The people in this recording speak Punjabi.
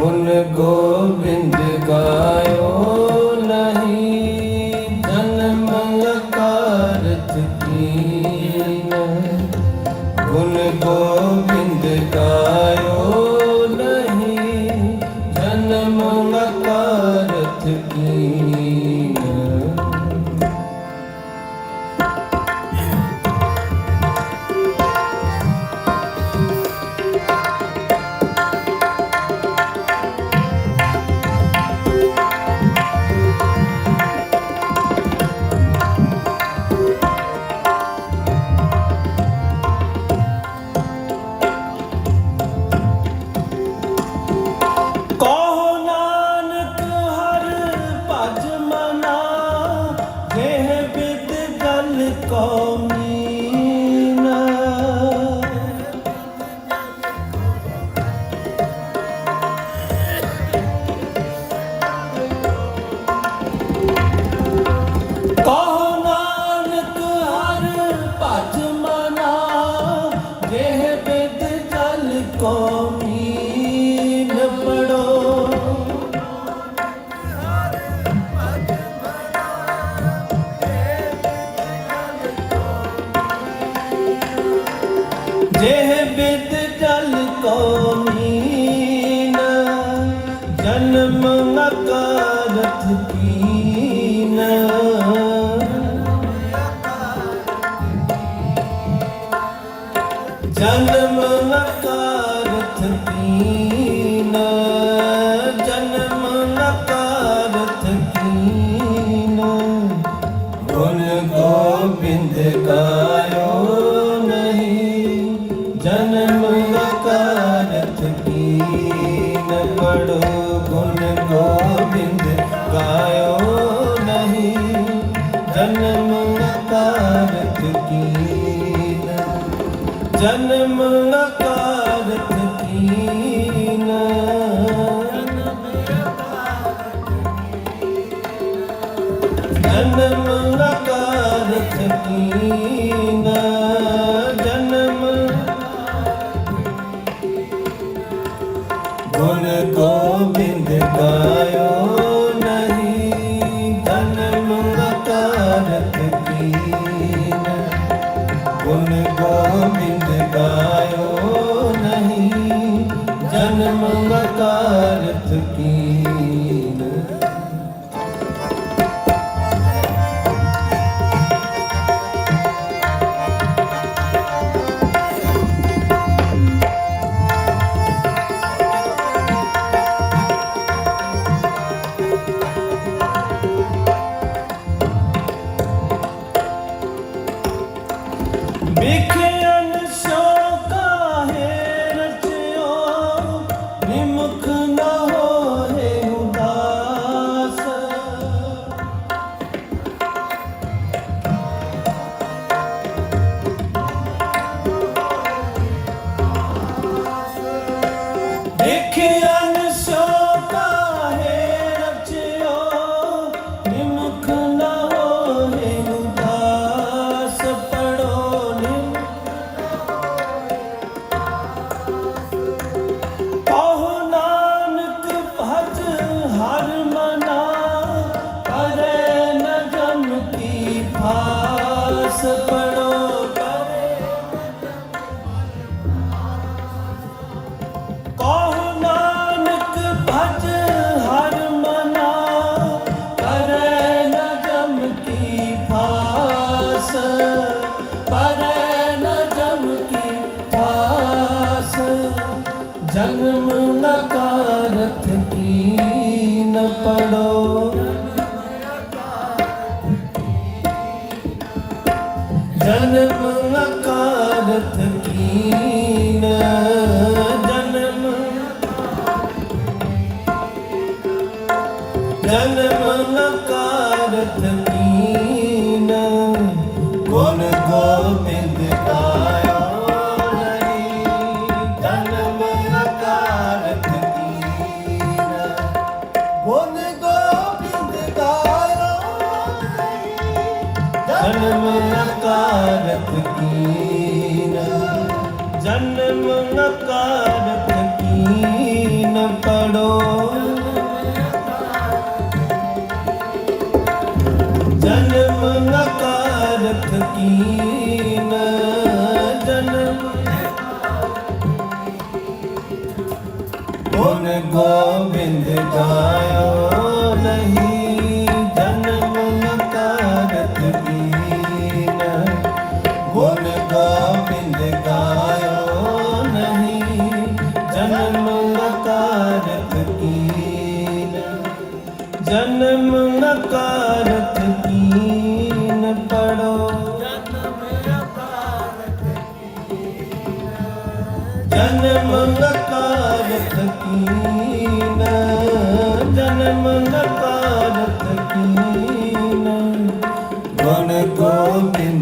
ਗੁਣ ਗੋਬਿੰਦ ਗਾਇਓ ਨਹੀਂ ਜਨਮ ਲਕਾਰਤ ਕੀਨ। ਗੁਣ ਗੋਬਿੰਦ मीना जन्म मकारत पीना जन्म मकारत पीना ਜਨਮ ਨਾ Benim mutlu ਜਨਮ ਨਕਾਰਤ ਕੀ ਨ ਪੜੋ। ਜਨਮ ਨਕਾਰਤ ਜਨਮ। ਜਨਮ ਨਕਾਰਤ ਗੁਣ ਗੋਬਿੰਦ ਗਾਇਓ ਜਨਮ ਅਕਾਰਤ ਗੁਣ ਗੋਬਿੰਦ ਗਾਇਓ ਨਹੀਂ ਜਨਮ ਨਕਾਲ ਸਕੀਨਾ ਜਨਮ ਨਕਾਲ ਸਕੀਨਾ ਮਨ ਗੋਬਿੰਦ